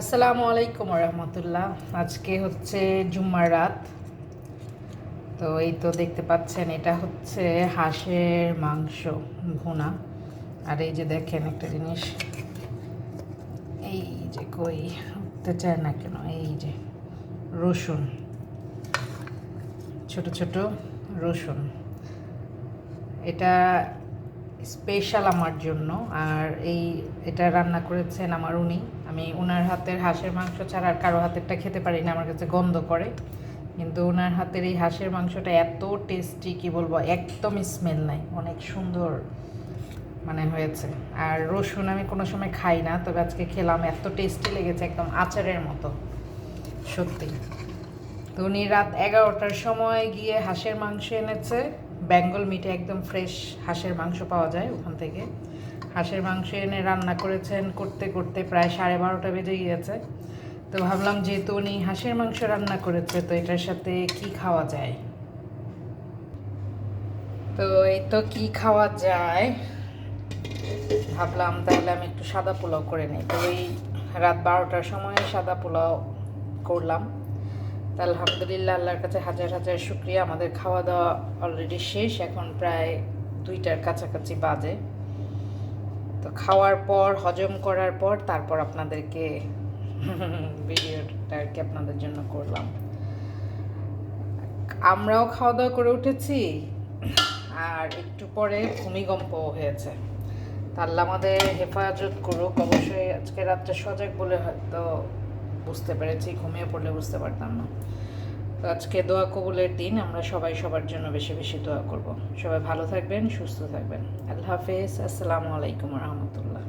আসসালামু আলাইকুম রহমতুল্লাহ আজকে হচ্ছে জুম্মার রাত। তো এই তো দেখতে পাচ্ছেন, এটা হচ্ছে হাঁসের মাংস ভুনা। আর এই যে দেখেন একটা জিনিস, এই যে কই, উঠতে চায় না কেন, এই যে রসুন, ছোট ছোট রসুন। এটা স্পেশাল আমার জন্য। আর এই, এটা রান্না করেছেন আমার উনি। আমি ওনার হাতের হাঁসের মাংস ছাড়া আর কারও হাতেরটা খেতে পারি না, আমার কাছে গন্ধ করে। কিন্তু ওনার হাতের এই হাঁসের মাংসটা এত টেস্টি কি বলব একদম স্মেল নাই। অনেক সুন্দর মানে হয়েছে। আর রসুন আমি কোনো সময় খাই না, তবে আজকে খেলাম, এত টেস্টি লেগেছে, একদম আচারের মতো। সত্যি। তো উনি রাত এগারোটার সময় গিয়ে হাঁসের মাংস এনেছে। বেঙ্গল মিটে একদম ফ্রেশ হাঁসের মাংস পাওয়া যায় ওখান থেকে। হাঁসের মাংস এনে রান্না করেছেন করতে করতে প্রায় সাড়ে বারোটা বেজে গিয়েছে তো ভাবলাম যেহেতু উনি হাঁসের মাংস রান্না করেছে, তো এটার সাথে কি খাওয়া যায়? তো এই তো কি খাওয়া যায়? ভাবলাম তাহলে আমি একটু সাদা পোলাও করে নিই। তো ওই রাত বারোটার সময় সাদা পোলাও করলাম। তা আলহামদুলিল্লাহ, আল্লাহর কাছে হাজার হাজার শুক্রিয়া। আমাদের খাওয়া দাওয়া অলরেডি শেষ, এখন প্রায় দুইটার কাছাকাছি বাজে। তো খাওয়ার পর, হজম করার পর, তারপর আপনাদেরকে ভিডিওটা আর কি আপনাদের জন্য করলাম। আমরাও খাওয়া দাওয়া করে উঠেছি, আর একটু পরে ভূমিকম্পও হয়েছে। তা আল্লাহ আমাদের হেফাজত করুক। অবশ্যই আজকে রাত্রে সজাগ বলে হয়তো বুঝতে পেরেছি, ঘুমিয়ে পড়লে বুঝতে পারতাম না। তো আজকে দোয়া কবুলের দিন, আমরা সবাই সবার জন্য বেশি বেশি দোয়া করব। সবাই ভালো থাকবেন, সুস্থ থাকবেন। আল্লাহ হাফেজ, আসসালামু আলাইকুম রহমতুল্লাহ।